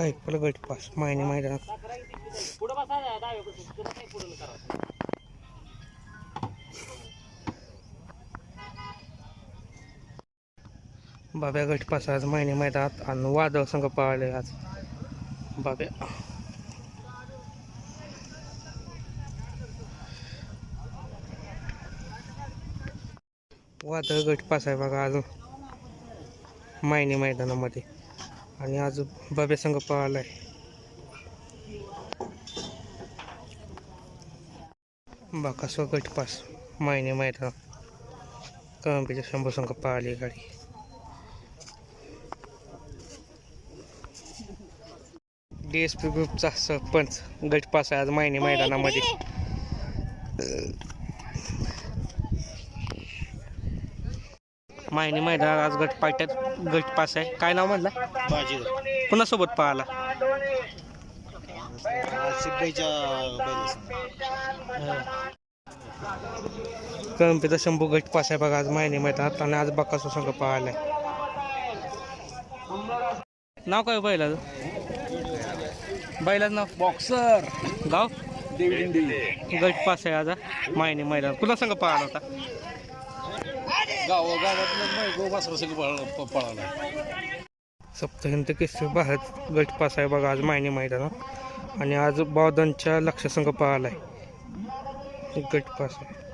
ऐकलं गट पास मायने मैदानात. बाब्या गटपास आज मायने मैदानात आणि वादळ संघ पाळले आज. बाब्या. वादळ गटपास आहे बघा अजून. मायने मैदानामध्ये. आणि आज बाब्या संघ पळाला आहे बाकासवा गटपास मायने मैदान. कळंबीच्या शंभर संघ पळाली गाडी. डी एस पी ग्रुपचा सरपंच गट पास आहे आज मायने मैदानामध्ये. मायने मैदान आज गट पाट्यात गट पास आहे. काय नाव म्हटलं? बाजी कुणासोबत पळाला? सिद्धीच्या शंभू गट पास आहे बघा आज मायने मैदानात आणि आज बकासो संघ पळाला आहे नाव काय बैलाचं? बैलाचं नाव? बॉक्सर. गाव? गट पास आहे आज हा. मायने मैदान कुणा संघ पळाला होता? गाव गावातलं सगळं पळाला सप्तहिंद केसरी भारत गट पास आहे बघा आज मायने मैदानात. आणि आज बौद्धांच्या लक्ष संघ पळाला आहे गट पास आहे.